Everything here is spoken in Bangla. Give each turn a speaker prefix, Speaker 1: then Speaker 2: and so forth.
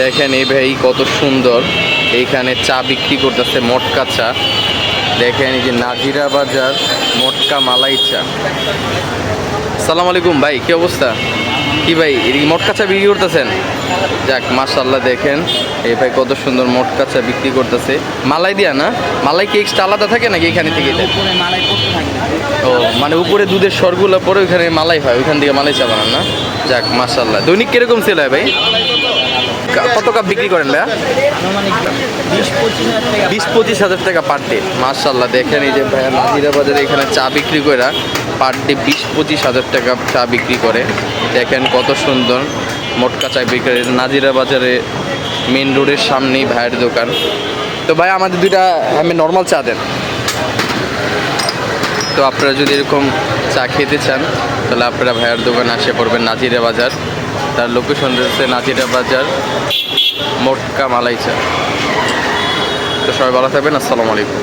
Speaker 1: দেখেন এই ভাই কত সুন্দর। এইখানে চা বিক্রি করতেছে মটকা চা। দেখেন এই যে নাজিরা বাজার মটকা মালাই চা। সালাম আলাইকুম ভাই কি অবস্থা? কি ভাই মটকা চা বিক্রি করতেছেন? যাক মাশাল্লাহ দেখেন এই ভাই কত সুন্দর মটকা চা বিক্রি করতেছে। মালাই দিয়া না? মালাই কি এক্সট্রা আলাদা থাকে নাকি এখানে থেকে? ও মানে উপরে দুধের সরগুলো পরে ওইখানে মালাই হয় ওইখান থেকে মালাই চা বানান না? যাক মাশাল্লাহ দৈনিক কীরকম সেল হয় ভাই? কত কাপ বিক্রি করেন ভাইয়া?
Speaker 2: বিশ পঁচিশ হাজার টাকা
Speaker 1: পার ডে। মাশাল্লাহ দেখেন এই যে ভাইয়া নাজিরা বাজারে এখানে চা বিক্রি করে পার ডে বিশ পঁচিশ হাজার টাকা চা বিক্রি করে। দেখেন কত সুন্দর মোটকা চা বিক্রি করে। নাজিরা বাজারে মেন রোডের সামনেই ভাইয়ের দোকান। তো ভাই, আমাদের দুইটা, আমি নর্মাল চা দেন। তো আপনারা যদি এরকম চা খেতে চান, তাহলে আপনারা ভাইয়ার দোকানে আসে পড়বেন নাজিরা বাজার তার লোকেশন রয়েছে নাজিরা বাজার মোটকা মালাইচা। তো সবাই ভালো থাকবেন আসসালামু আলাইকুম।